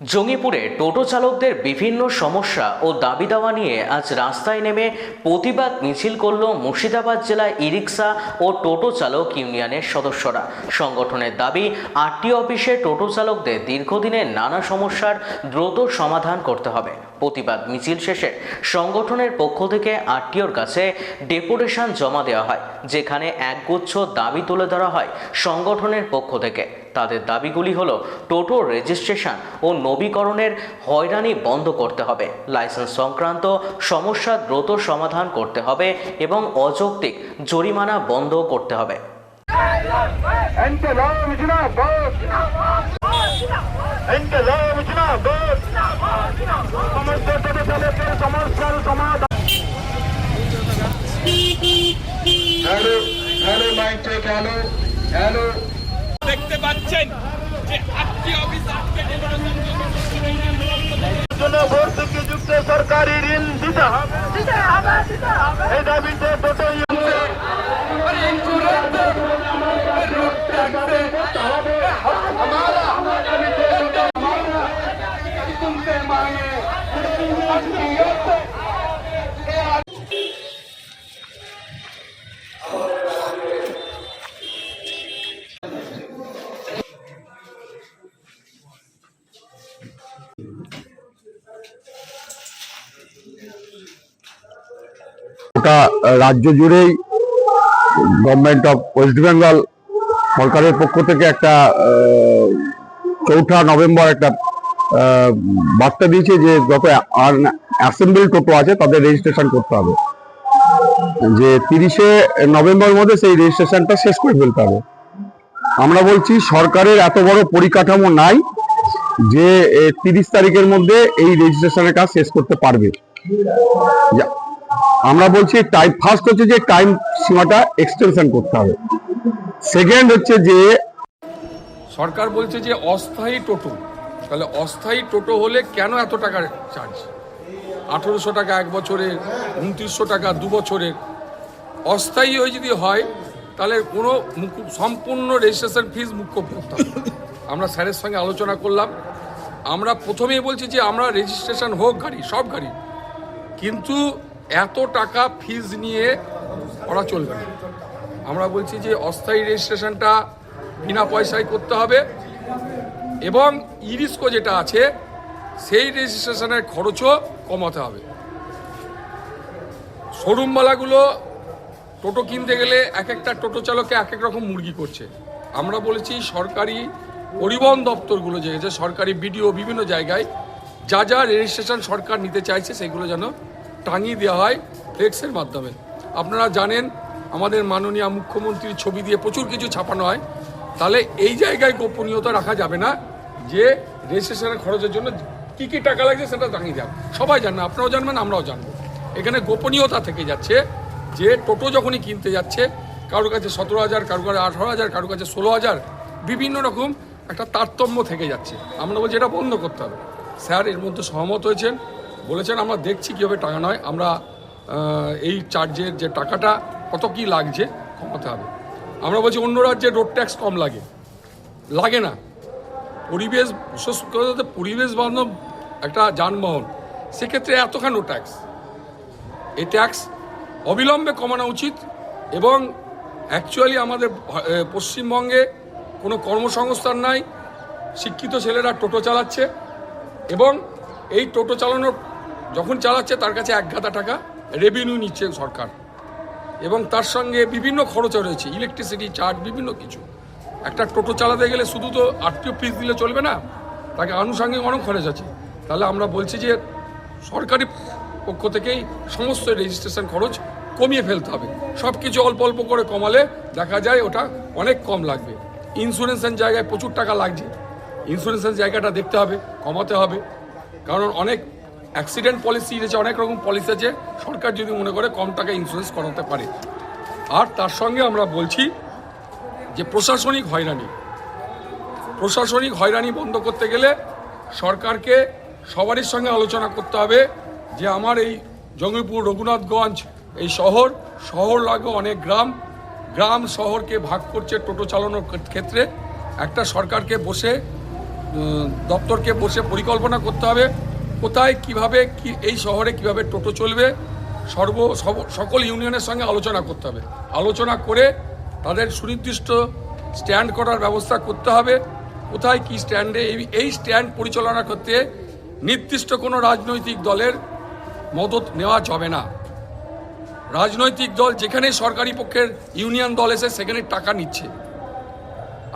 জঙ্গিপুরে টোটো চালকদের বিভিন্ন সমস্যা ও দাবি দাওয়া নিয়ে আজ রাস্তায় নেমে প্রতিবাদ মিছিল করল মুর্শিদাবাদ জেলায় ই রিক্সা ও টোটো চালক ইউনিয়নের সদস্যরা। সংগঠনের দাবি আরটি অফিসে টোটো চালকদের দীর্ঘদিনের নানা সমস্যার দ্রুত সমাধান করতে হবে। প্রতিবাদ মিছিল শেষে সংগঠনের পক্ষ থেকে আরটিওর কাছে ডেপুটেশন জমা দেওয়া হয়, যেখানে একগুচ্ছ দাবি তুলে ধরা হয় সংগঠনের পক্ষ থেকে। তাদের দাবিগুলি হলো টোটো রেজিস্ট্রেশন ও নবীকরণের হয়রানি বন্ধ করতে হবে লাইসেন্স সংক্রান্ত সমস্যা দ্রুত সমাধান করতে হবে এবং অযৌক্তিক জরিমানা বন্ধ করতে হবে Hello, hello, mic check, hello, hello. দেখতে পাচ্ছেন যে আটটি অফিস আজকে ভর্তুকি যুক্ত সরকারি ঋণ দিতে হবে। এই দাবিতে গোটা রাজ্য জুড়েই গভর্নমেন্ট অফ ওয়েস্ট বেঙ্গল সরকারের পক্ষ থেকে একটা চৌঠা নভেম্বর একটা বার্তা দিয়েছে যে যত অ্যাসেম্বলি টোটো আছে তাদের রেজিস্ট্রেশন করতে হবে। যে তিরিশে নভেম্বর মধ্যে সেই রেজিস্ট্রেশনটা শেষ করে ফেলতে হবে। আমরা বলছি সরকারের এত বড় পরিকাঠামো নাই যে তিরিশ তারিখের মধ্যে এই রেজিস্ট্রেশনের কাজ শেষ করতে পারবে। আমরা বলছি টাইম ফার্স্ট হচ্ছে যে টাইম সীমাটা এক্সটেনশন করতে হবে। সেকেন্ড হচ্ছে যে সরকার বলছে যে অস্থায়ী টোটো, তাহলে অস্থায়ী টোটো হলে কেন এত টাকার চার্জ আঠেরোশো টাকা এক বছরের, উনত্রিশশো টাকা দু বছরের। অস্থায়ী হয়ে যদি হয়, তাহলে কোনো সম্পূর্ণ রেজিস্ট্রেশন ফিস মুখ্য করতে আমরা স্যারের সঙ্গে আলোচনা করলাম। আমরা প্রথমেই বলছি যে আমরা রেজিস্ট্রেশন হোক গাড়ি, সব গাড়ি। কিন্তু এত টাকা ফিজ নিয়ে করা চলবে না। আমরা বলছি যে অস্থায়ী রেজিস্ট্রেশনটা বিনা পয়সায় করতে হবে এবং ইরিস্কো যেটা আছে, সেই রেজিস্ট্রেশনের খরচও কমাতে হবে। শোরুমওয়ালাগুলো টোটো কিনতে গেলে এক একটা টোটো চালকে এক এক রকম মুরগি করছে। আমরা বলেছি সরকারি পরিবহন দপ্তরগুলো যে সরকারি বিডিও বিভিন্ন জায়গায় যা যা রেজিস্ট্রেশন সরকার নিতে চাইছে, সেগুলো যেন টাঙিয়ে দেওয়া হয় ফ্লেক্সের মাধ্যমে। আপনারা জানেন, আমাদের মাননীয় মুখ্যমন্ত্রীর ছবি দিয়ে প্রচুর কিছু ছাপানো হয়। তাহলে এই জায়গায় গোপনীয়তা রাখা যাবে না যে রেজিস্ট্রেশনের খরচের জন্য কী কী টাকা লাগছে সেটা জানিয়ে দেন সবাই জানে আপনারাও জানবেন, আমরাও জানব। এখানে গোপনীয়তা থেকে যাচ্ছে যে টোটো যখনই কিনতে যাচ্ছে কারোর কাছে সতেরো হাজার কারোর কাছে আঠারো হাজার কারোর কাছে ষোলো হাজার, বিভিন্ন রকম একটা তারতম্য থেকে যাচ্ছে। আমরা বলছি, এটা বন্ধ করতে হবে। স্যার, এর মধ্যে সহমত হয়েছেন। বলেছেন, আমরা দেখছি কীভাবে টাকা নয়। আমরা এই চার্জের যে টাকাটা, কত কি লাগছে, কমাতে হবে। আমরা বলছি, অন্য রাজ্যে রোড ট্যাক্স কম লাগে। লাগে না। পরিবেশ বিশেষ করে পরিবেশ বান্ধব একটা যানবাহন, সেক্ষেত্রে এতখানো ট্যাক্স এই ট্যাক্স অবিলম্বে কমানো উচিত এবং অ্যাকচুয়ালি আমাদের পশ্চিমবঙ্গে কোনো কর্মসংস্থান নাই। শিক্ষিত ছেলেরা টোটো চালাচ্ছে এবং এই টোটো চালানোর যখন চালাচ্ছে তার কাছে এক গাদা টাকা রেভিনিউ নিচ্ছে সরকার। এবং তার সঙ্গে বিভিন্ন খরচ রয়েছে ইলেকট্রিসিটি চার্জ বিভিন্ন কিছু। একটা টোটো চালাতে গেলে শুধু তো আটটিও ফিস দিলে চলবে না, তাকে আনুষঙ্গিক অনেক খরচ আছে। তাহলে আমরা বলছি যে সরকারি পক্ষ থেকেই সমস্ত রেজিস্ট্রেশন খরচ কমিয়ে ফেলতে হবে। সব কিছু অল্প অল্প করে কমালে দেখা যায় ওটা অনেক কম লাগবে। ইন্স্যুরেন্সের জায়গায় প্রচুর টাকা লাগছে। ইন্স্যুরেন্সের জায়গাটা দেখতে হবে, কমাতে হবে। কারণ অনেক অ্যাক্সিডেন্ট পলিসি রয়েছে, অনেক রকম পলিসি আছে। সরকার যদি মনে করে কম টাকা ইন্স্যুরেন্স করাতে পারে। আর তার সঙ্গে আমরা বলছি যে প্রশাসনিক হয়রানি। প্রশাসনিক হয়রানি বন্ধ করতে গেলে সরকারকে সবারই সঙ্গে আলোচনা করতে হবে যে আমার এই জঙ্গিপুর রঘুনাথগঞ্জ এই শহর শহর লাগে অনেক গ্রাম। গ্রাম শহরকে ভাগ করছে টোটো চালানোর ক্ষেত্রে। একটা সরকারকে বসে দপ্তরকে বসে পরিকল্পনা করতে হবে। কোথায় কীভাবে কি, এই শহরে কীভাবে টোটো চলবে, সর্ব সকল ইউনিয়নের সঙ্গে আলোচনা করতে হবে। আলোচনা করে তাদের সুনির্দিষ্ট স্ট্যান্ড করার ব্যবস্থা করতে হবে। কোথায় কি স্ট্যান্ডে, এই স্ট্যান্ড পরিচালনা করতে নির্দিষ্ট কোনো রাজনৈতিক দলের মদত নেওয়া যাবে না। রাজনৈতিক দল যেখানে সরকারি পক্ষের ইউনিয়ন দল এসে সেখানে টাকা নিচ্ছে।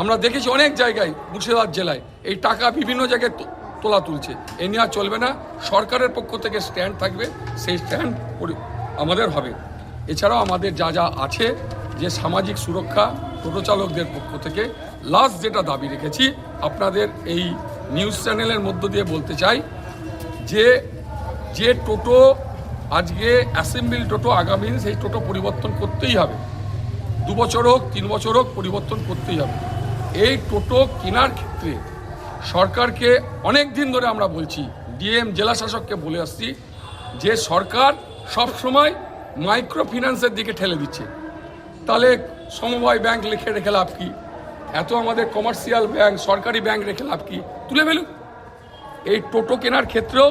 আমরা দেখেছি অনেক জায়গায় মুর্শিদাবাদ জেলায় এই টাকা বিভিন্ন জায়গায় তোলা তুলছে। এ নিয়ে আর চলবে না। সরকারের পক্ষ থেকে স্ট্যান্ড থাকবে। সেই স্ট্যান্ড আমাদের হবে। এছাড়াও আমাদের যা যা আছে যে সামাজিক সুরক্ষা, টোটো চালকদের পক্ষ থেকে লাস্ট যেটা দাবি রেখেছি, আপনাদের এই নিউজ চ্যানেলের মধ্য দিয়ে বলতে চাই যে যে টোটো আজকে অ্যাসেম্বলি টোটো আগামী সেই টোটো পরিবর্তন করতেই হবে। দু বছর হোক, তিন বছর হোক, পরিবর্তন করতেই হবে। এই টোটো কেনার ক্ষেত্রে সরকারকে অনেক দিন ধরে আমরা বলছি, ডিএম জেলা শাসককে বলে আসছি যে সরকার সব সময় মাইক্রো ফিন্যান্সের দিকে ঠেলে দিচ্ছে। তাহলে সমবায় ব্যাংক লিখে রেখে লাভ কি? এত আমাদের কমার্শিয়াল ব্যাংক, সরকারি ব্যাংক রেখে লাভ কি? তুলে ফেলুক এই টোটো কেনার ক্ষেত্রেও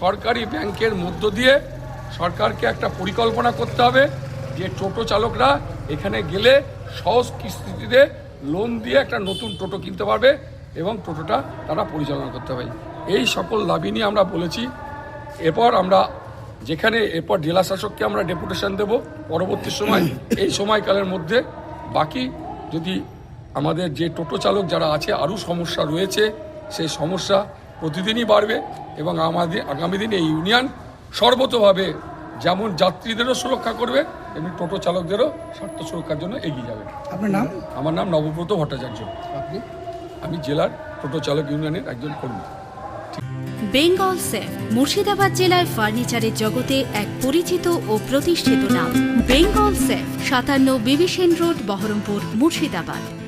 সরকারি ব্যাংকের মধ্য দিয়ে সরকারকে একটা পরিকল্পনা করতে হবে যে টোটো চালকরা এখানে গেলে সহজ কিস্তিতে লোন দিয়ে একটা নতুন টোটো কিনতে পারবে। এবং টোটোটা তারা পরিচালনা করতে হবে। এই সকল দাবি নিয়ে আমরা বলেছি এরপর আমরা যেখানে এরপর জেলা শাসককে আমরা ডেপুটেশন দেব পরবর্তী সময়। এই সময়কালের মধ্যে বাকি যদি আমাদের যে টোটো চালক যারা আছে আরও সমস্যা রয়েছে সেই সমস্যা প্রতিদিনই বাড়বে এবং আমাদের আগামী দিনে এই ইউনিয়ন সর্বতভাবে যেমন যাত্রীদেরও সুরক্ষা করবে তেমনি টোটো চালকদেরও স্বার্থ সুরক্ষার জন্য এগিয়ে যাবে। আপনার নাম? আমার নাম নবব্রত ভট্টাচার্য। আপনি? আমি জেলার টোটো চালক ইউনিয়নের একজন কর্মী। বেঙ্গল সেফ, মুর্শিদাবাদ জেলায় ফার্নিচারের জগতে এক পরিচিত ও প্রতিষ্ঠিত নাম। বেঙ্গল সেফ, সাতান্ন বিবিসেন রোড, বহরমপুর, মুর্শিদাবাদ।